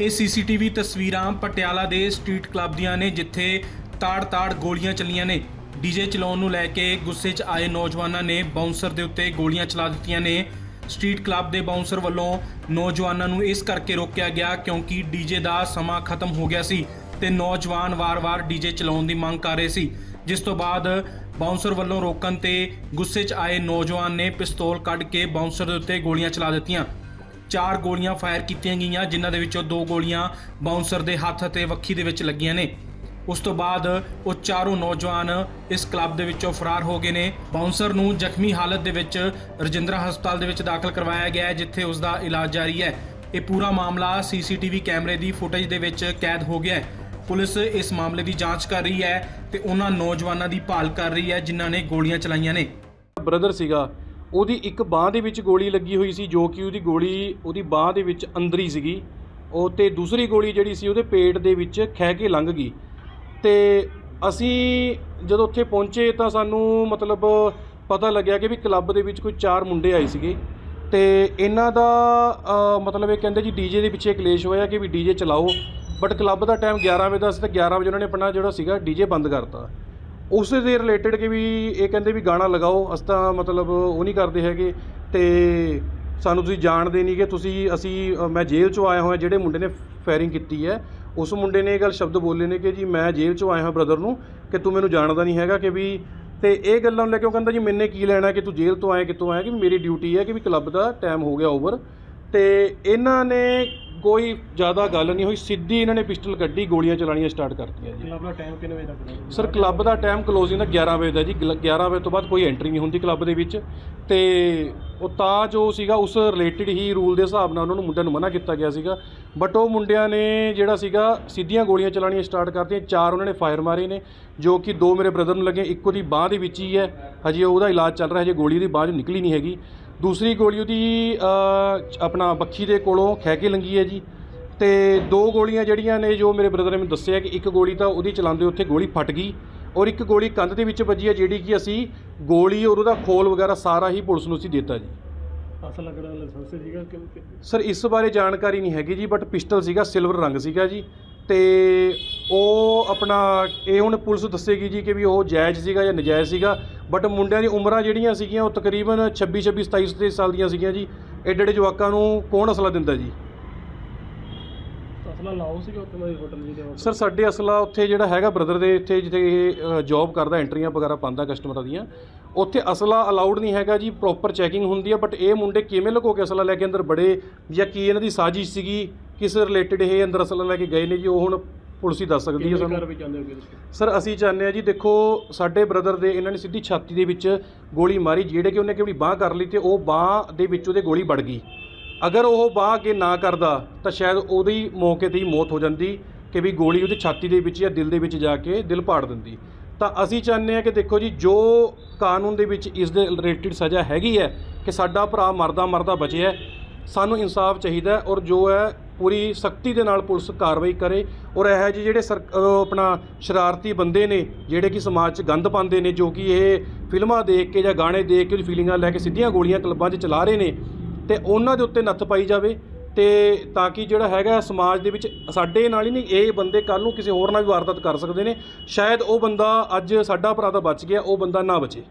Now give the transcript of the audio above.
ਇਹ ਸੀਸੀਟੀਵੀ ਤਸਵੀਰਾਂ ਪਟਿਆਲਾ ਦੇ ਸਟਰੀਟ ਕਲੱਬ ਦੀਆਂ ਨੇ, ਜਿੱਥੇ ਤਾੜ-ਤਾੜ ਗੋਲੀਆਂ ਚੱਲੀਆਂ ਨੇ। ਡੀਜੇ ਚਲਾਉਣ ਨੂੰ ਲੈ ਕੇ ਗੁੱਸੇ 'ਚ ਆਏ ਨੌਜਵਾਨਾਂ ਨੇ ਬਾਉਂਸਰ ਦੇ ਉੱਤੇ ਗੋਲੀਆਂ ਚਲਾ ਦਿੱਤੀਆਂ ਨੇ। ਸਟਰੀਟ ਕਲੱਬ ਦੇ ਬਾਉਂਸਰ ਵੱਲੋਂ ਨੌਜਵਾਨਾਂ ਨੂੰ ਇਸ ਕਰਕੇ ਰੋਕਿਆ ਗਿਆ ਕਿਉਂਕਿ ਡੀਜੇ ਦਾ ਸਮਾਂ ਖਤਮ ਹੋ ਗਿਆ ਸੀ ਤੇ ਨੌਜਵਾਨ ਵਾਰ-ਵਾਰ ਡੀਜੇ ਚਲਾਉਣ ਦੀ ਮੰਗ ਕਰ ਰਹੇ ਸੀ। ਜਿਸ ਤੋਂ ਬਾਅਦ ਬਾਉਂਸਰ ਵੱਲੋਂ ਰੋਕਣ ਤੇ ਗੁੱਸੇ 'ਚ ਆਏ ਨੌਜਵਾਨ ਨੇ ਪਿਸਤੌਲ ਕੱਢ ਕੇ ਬਾਉਂਸਰ ਦੇ ਉੱਤੇ ਗੋਲੀਆਂ ਚਲਾ ਦਿੱਤੀਆਂ। ਚਾਰ ਗੋਲੀਆਂ ਫਾਇਰ ਕੀਤੀਆਂ ਗਈਆਂ, ਜਿਨ੍ਹਾਂ ਦੇ ਵਿੱਚੋਂ ਦੋ ਗੋਲੀਆਂ ਬਾਉਂਸਰ ਦੇ ਹੱਥ ਅਤੇ ਵੱਖੀ ਦੇ ਵਿੱਚ ਲੱਗੀਆਂ ਨੇ। ਉਸ ਤੋਂ ਬਾਅਦ ਉਹ ਚਾਰੋਂ ਨੌਜਵਾਨ ਇਸ ਕਲੱਬ ਦੇ ਵਿੱਚੋਂ ਫਰਾਰ ਹੋ ਗਏ ਨੇ। ਬਾਉਂਸਰ ਨੂੰ ਜ਼ਖਮੀ ਹਾਲਤ ਦੇ ਵਿੱਚ ਰਜਿੰਦਰਾ ਹਸਪਤਾਲ ਦੇ ਵਿੱਚ ਦਾਖਲ ਕਰਵਾਇਆ ਗਿਆ ਹੈ, ਜਿੱਥੇ ਉਸ ਦਾ ਇਲਾਜ ਜਾਰੀ ਹੈ। ਇਹ ਪੂਰਾ ਮਾਮਲਾ ਸੀਸੀਟੀਵੀ ਕੈਮਰੇ ਦੀ ਫੁਟੇਜ ਦੇ ਵਿੱਚ ਕੈਦ ਹੋ ਗਿਆ ਹੈ। ਪੁਲਿਸ ਇਸ ਮਾਮਲੇ ਦੀ ਜਾਂਚ ਕਰ ਰਹੀ ਹੈ ਤੇ ਉਹਨਾਂ ਨੌਜਵਾਨਾਂ ਦੀ ਭਾਲ ਕਰ ਰਹੀ ਹੈ, ਜਿਨ੍ਹਾਂ ਨੇ ਗੋਲੀਆਂ ਚਲਾਈਆਂ ਨੇ। ਬ੍ਰਦਰ ਸੀਗਾ ਉਹਦੀ ਇੱਕ ਬਾਹ ਦੇ ਵਿੱਚ ਗੋਲੀ ਲੱਗੀ ਹੋਈ ਸੀ, ਜੋ ਕਿ ਉਹਦੀ ਗੋਲੀ ਉਹਦੀ ਬਾਹ ਦੇ ਵਿੱਚ ਅੰਦਰ ਹੀ ਸੀਗੀ। ਉਹ ਤੇ ਦੂਸਰੀ ਗੋਲੀ ਜਿਹੜੀ ਸੀ, ਉਹਦੇ ਪੇਟ ਦੇ ਵਿੱਚ ਖਹਿ ਕੇ ਲੰਘ ਗਈ। ਤੇ ਅਸੀਂ ਜਦੋਂ ਉੱਥੇ ਪਹੁੰਚੇ ਤਾਂ ਸਾਨੂੰ ਮਤਲਬ ਪਤਾ ਲੱਗਿਆ ਕਿ ਵੀ ਕਲੱਬ ਦੇ ਵਿੱਚ ਕੋਈ ਚਾਰ ਮੁੰਡੇ ਆਏ ਸੀਗੇ। ਤੇ ਇਹਨਾਂ ਦਾ ਮਤਲਬ ਇਹ ਕਹਿੰਦੇ ਜੀ ਡੀਜੇ ਦੇ ਪਿੱਛੇ ਕਲੇਸ਼ ਹੋਇਆ ਕਿ ਵੀ ਡੀਜੇ ਚਲਾਓ। ਬਟ ਕਲੱਬ ਦਾ ਟਾਈਮ 11 ਵਜੇ ਦਾ ਸੀ ਤਾਂ 11 ਵਜੇ ਉਹਨਾਂ ਨੇ ਆਪਣਾ ਜਿਹੜਾ ਸੀਗਾ ਡੀਜੇ ਬੰਦ ਕਰਤਾ। ਉਸ ਦੇ ਰਿਲੇਟਡ ਕਿ ਵੀ ਇਹ ਕਹਿੰਦੇ ਵੀ ਗਾਣਾ ਲਗਾਓ, ਅਸੀਂ ਤਾਂ ਮਤਲਬ ਉਹ ਨਹੀਂ ਕਰਦੇ ਹੈਗੇ। ਅਤੇ ਸਾਨੂੰ ਤੁਸੀਂ ਜਾਣਦੇ ਨਹੀਂ ਕਿ ਤੁਸੀਂ, ਅਸੀਂ ਮੈਂ ਜੇਲ੍ਹ ਚੋਂ ਆਇਆ ਹੋਇਆ, ਜਿਹੜੇ ਮੁੰਡੇ ਨੇ ਫਾਇਰਿੰਗ ਕੀਤੀ ਹੈ, ਉਸ ਮੁੰਡੇ ਨੇ ਇਹ ਗੱਲ ਸ਼ਬਦ ਬੋਲੇ ਨੇ ਕਿ ਜੀ ਮੈਂ ਜੇਲ੍ਹ ਚੋਂ ਆਇਆ ਹਾਂ ਬ੍ਰਦਰ ਨੂੰ, ਕਿ ਤੂੰ ਮੈਨੂੰ ਜਾਣਦਾ ਨਹੀਂ ਹੈਗਾ ਕਿ ਵੀ, ਤੇ ਇਹ ਗੱਲਾਂ ਨੂੰ ਲੈ ਕੇ ਉਹ ਕਹਿੰਦਾ ਜੀ ਮੈਨੇ ਕੀ ਲੈਣਾ ਕਿ ਤੂੰ ਜੇਲ੍ਹ ਤੋਂ ਆਇਆ, ਕਿੱਥੋਂ ਆਇਆ, ਕਿ ਮੇਰੀ ਡਿਊਟੀ ਹੈ ਕਿ ਵੀ ਕਲੱਬ ਦਾ ਟਾਈਮ ਹੋ ਗਿਆ ਓਵਰ ਤੇ ਇਹਨਾਂ ਨੇ ਕੋਈ ਜ਼ਿਆਦਾ ਗੱਲ ਨਹੀਂ ਹੋਈ। ਸਿੱਧੀ ਇਹਨਾਂ ਨੇ ਪਿਸਟਲ ਕੱਢੀ ਗੋਲੀਆਂ ਚਲਾਣੀਆਂ ਸਟਾਰਟ ਕਰਤੀਆਂ ਜੀ। ਕਲੱਬ ਦਾ ਟਾਈਮ ਕਿੰਨੇ ਵਜੇ ਤੱਕ ਦਾ ਸਰ ਕਲੱਬ ਦਾ ਟਾਈਮ ਕਲੋਜ਼ਿੰਗ ਦਾ 11 ਵਜੇ ਦਾ ਜੀ। ਗਲ- 11 ਵਜੇ ਤੋਂ ਬਾਅਦ ਕੋਈ ਐਂਟਰੀ ਨਹੀਂ ਹੁੰਦੀ ਕਲੱਬ ਦੇ ਵਿੱਚ। ਤੇ ਉਹ ਤਾਂ ਜੋ ਸੀਗਾ ਉਸ ਰਿਲੇਟਡ ਹੀ ਰੂਲ ਦੇ ਹਿਸਾਬ ਨਾਲ ਉਹਨਾਂ ਨੂੰ ਮੁੰਡਿਆਂ ਨੂੰ ਮਨਾ ਕੀਤਾ ਗਿਆ ਸੀਗਾ। ਬਟ ਉਹ ਮੁੰਡਿਆਂ ਨੇ ਜਿਹੜਾ ਸੀਗਾ ਸਿੱਧੀਆਂ ਗੋਲੀਆਂ ਚਲਾਣੀਆਂ ਸਟਾਰਟ ਕਰਤੀਆਂ। ਚਾਰ ਉਹਨਾਂ ਨੇ ਫਾਇਰ ਮਾਰੇ ਨੇ ਜੋ ਕਿ ਦੋ ਮੇਰੇ ਬ੍ਰਦਰ ਨੂੰ ਲੱਗੇ ਇੱਕ ਉਹਦੀ ਬਾਹ ਦੇ ਵਿੱਚ ਹੀ ਹੈ। ਹਜੇ ਉਹਦਾ ਇਲਾਜ ਚੱਲ ਰਿਹਾ ਹਜੇ ਗੋਲੀ ਉਹਦੀ ਬਾਹ 'ਚੋਂ ਨਿਕਲੀ ਨਹੀਂ ਹੈਗੀ। ਦੂਸਰੀ ਗੋਲੀ ਉਹਦੀ ਆਪਣਾ ਬੱਖੀ ਦੇ ਕੋਲੋਂ ਖਹਿ ਕੇ ਲੰਗੀ ਹੈ ਜੀ। ਤੇ ਦੋ ਗੋਲੀਆਂ ਜਿਹੜੀਆਂ ਨੇ ਜੋ ਮੇਰੇ ਬ੍ਰਦਰ ਨੇ ਮੈਨੂੰ ਦੱਸਿਆ ਕਿ ਇੱਕ ਗੋਲੀ ਤਾਂ ਉਹਦੀ ਚਲਾਉਂਦੇ ਉੱਥੇ ਗੋਲੀ ਫਟ ਗਈ ਔਰ ਇੱਕ ਗੋਲੀ ਕੰਧ ਦੇ ਵਿੱਚ ਵੱਜੀ ਹੈ ਜਿਹੜੀ ਕਿ ਅਸੀਂ ਗੋਲੀ ਔਰ ਉਹਦਾ ਖੋਲ ਵਗੈਰਾ ਸਾਰਾ ਹੀ ਪੁਲਿਸ ਨੂੰ ਅਸੀਂ ਦਿੱਤਾ ਜੀ। ਅਸਲ ਲੱਗਣਾ ਲਾਇਸੈਂਸ ਸੀਗਾ ਕਿ ਕਿ- ਸਰ ਇਸ ਬਾਰੇ ਜਾਣਕਾਰੀ ਨਹੀਂ ਹੈਗੀ ਜੀ ਬਟ ਪਿਸਟਲ ਸੀਗਾ ਸਿਲਵਰ ਰੰਗ ਸੀਗਾ ਜੀ। ਤੇ ਉਹ ਆਪਣਾ ਇਹ ਹੁਣ ਪੁਲਿਸ ਦੱਸੇਗੀ ਜੀ ਕਿ ਵੀ ਉਹ ਜਾਇਜ਼ ਸੀਗਾ ਜਾਂ ਨਜਾਇਜ਼ ਸੀਗਾ ਬਟ ਮੁੰਡਿਆਂ ਦੀ ਉਮਰਾਂ ਜਿਹੜੀਆਂ ਸੀਗੀਆਂ ਉਹ ਤਕਰੀਬਨ 26 26 27 27 ਸਾਲ ਦੀਆਂ ਸੀਗੀਆਂ ਜੀ ਐਡੇ ਐਡੇ ਜਵਾਕਾਂ ਨੂੰ ਕੌਣ ਅਸਲਾ ਦਿੰਦਾ ਜੀ ਅਸਲਾ ਲਾਓ ਸੀਗਾ ਉੱਥੇ ਮੇਰੀ ਹੋਟਲ ਜੀ ਦੇ। ਸਰ ਸਾਡੇ ਅਸਲਾ ਉੱਥੇ ਜਿਹੜਾ ਹੈਗਾ ਬ੍ਰਦਰ ਦੇ ਇੱਥੇ ਜਿੱਥੇ ਇਹ ਜੌਬ ਕਰਦਾ ਐਂਟਰੀਆਂ ਵਗੈਰਾ ਪਾਉਂਦਾ ਕਸਟਮਰਾਂ ਦੀਆਂ ਉੱਥੇ ਅਸਲਾ ਅਲਾਉਡ ਨਹੀਂ ਹੈਗਾ ਜੀ ਪ੍ਰੋਪਰ ਚੈਕਿੰਗ ਹੁੰਦੀ ਹੈ ਬਟ ਇਹ ਮੁੰਡੇ ਕਿਵੇਂ ਲੁਕੋ ਕੇ ਅਸਲਾ ਲੈ ਕੇ ਅੰਦਰ ਬੜੇ ਜਾਂ ਕੀ ਇਹਨਾਂ ਦੀ ਸਾਜ਼ਿਸ਼ ਸੀਗੀ ਕਿਸ ਰਿਲੇਟਡ ਇਹ ਅੰਦਰ ਅਸਲਾ ਲੈ ਕੇ ਗਏ ਨੇ ਜੀ ਉਹ ਹੁਣ ਪੁਲਿਸ ਹੀ ਦੱਸ ਸਕਦੀ ਹੈ ਸਾਨੂੰ। ਸਰ ਅਸੀਂ ਚਾਹੁੰਦੇ ਹਾਂ ਜੀ ਦੇਖੋ ਸਾਡੇ ਬ੍ਰਦਰ ਦੇ ਇਹਨਾਂ ਨੇ ਸਿੱਧੀ ਛਾਤੀ ਦੇ ਵਿੱਚ ਗੋਲੀ ਮਾਰੀ ਜਿਹੜੇ ਕਿ ਉਹਨੇ ਕਿ ਆਪਣੀ ਬਾਹ ਕਰ ਲਈ ਤੇ ਉਹ ਬਾਹ ਦੇ ਵਿੱਚ ਉਹਦੇ ਗੋਲੀ ਵੜ ਗਈ। ਅਗਰ ਉਹ ਬਾਹ ਅੱਗੇ ਨਾ ਕਰਦਾ ਤਾਂ ਸ਼ਾਇਦ ਉਹਦੀ ਮੌਕੇ ਤੇ ਹੀ ਮੌਤ ਹੋ ਜਾਂਦੀ ਕਿ ਵੀ ਗੋਲੀ ਉਹਦੀ ਛਾਤੀ ਦੇ ਵਿੱਚ ਜਾਂ ਦਿਲ ਦੇ ਵਿੱਚ ਜਾ ਕੇ ਦਿਲ ਪਾੜ ਦਿੰਦੀ। ਤਾਂ ਅਸੀਂ ਚਾਹੁੰਦੇ ਹਾਂ ਕਿ ਦੇਖੋ ਜੀ ਜੋ ਕਾਨੂੰਨ ਦੇ ਵਿੱਚ ਇਸ ਦੇ ਰਿਲੇਟਡ ਸਜ਼ਾ ਹੈਗੀ ਹੈ ਕਿ ਸਾਡਾ ਭਰਾ ਮਰਦਾ ਮਰਦਾ ਬਚਿਆ। ਸਾਨੂੰ ਇਨਸਾਫ ਚਾਹੀਦਾ ਔਰ ਜੋ ਹੈ ਪੂਰੀ ਸਖਤੀ ਦੇ ਨਾਲ ਪੁਲਿਸ ਕਾਰਵਾਈ ਕਰੇ ਔਰ ਇਹ ਜਿਹੇ ਜਿਹੜੇ ਸਰ ਆਪਣਾ ਸ਼ਰਾਰਤੀ ਬੰਦੇ ਨੇ, ਜਿਹੜੇ ਕਿ ਸਮਾਜ 'ਚ ਗੰਦ ਪਾਉਂਦੇ ਨੇ, ਜੋ ਕਿ ਇਹ ਫਿਲਮਾਂ ਦੇਖ ਕੇ ਜਾਂ ਗਾਣੇ ਦੇਖ ਕੇ ਉਹਦੀ ਫੀਲਿੰਗਾਂ ਲੈ ਕੇ ਸਿੱਧੀਆਂ ਗੋਲੀਆਂ ਕਲੱਬਾਂ 'ਚ ਚਲਾ ਰਹੇ ਨੇ, ਤੇ ਉਹਨਾਂ ਦੇ ਉੱਤੇ ਨੱਥ ਪਾਈ ਜਾਵੇ ਤੇ ਤਾਂ ਕਿ ਜਿਹੜਾ ਹੈਗਾ ਸਮਾਜ ਦੇ ਵਿੱਚ ਸਾਡੇ ਨਾਲ ਹੀ ਨਹੀਂ, ਇਹ ਬੰਦੇ ਕੱਲ ਨੂੰ ਕਿਸੇ ਹੋਰ ਨਾਲ ਵੀ ਵਾਰਦਾਤ ਕਰ ਸਕਦੇ ਨੇ, ਸ਼ਾਇਦ ਉਹ ਬੰਦਾ ਅੱਜ ਸਾਡਾ ਭਰਾ ਤਾਂ ਬਚ ਗਿਆ, ਉਹ ਬੰਦਾ ਨਾ ਬਚੇ।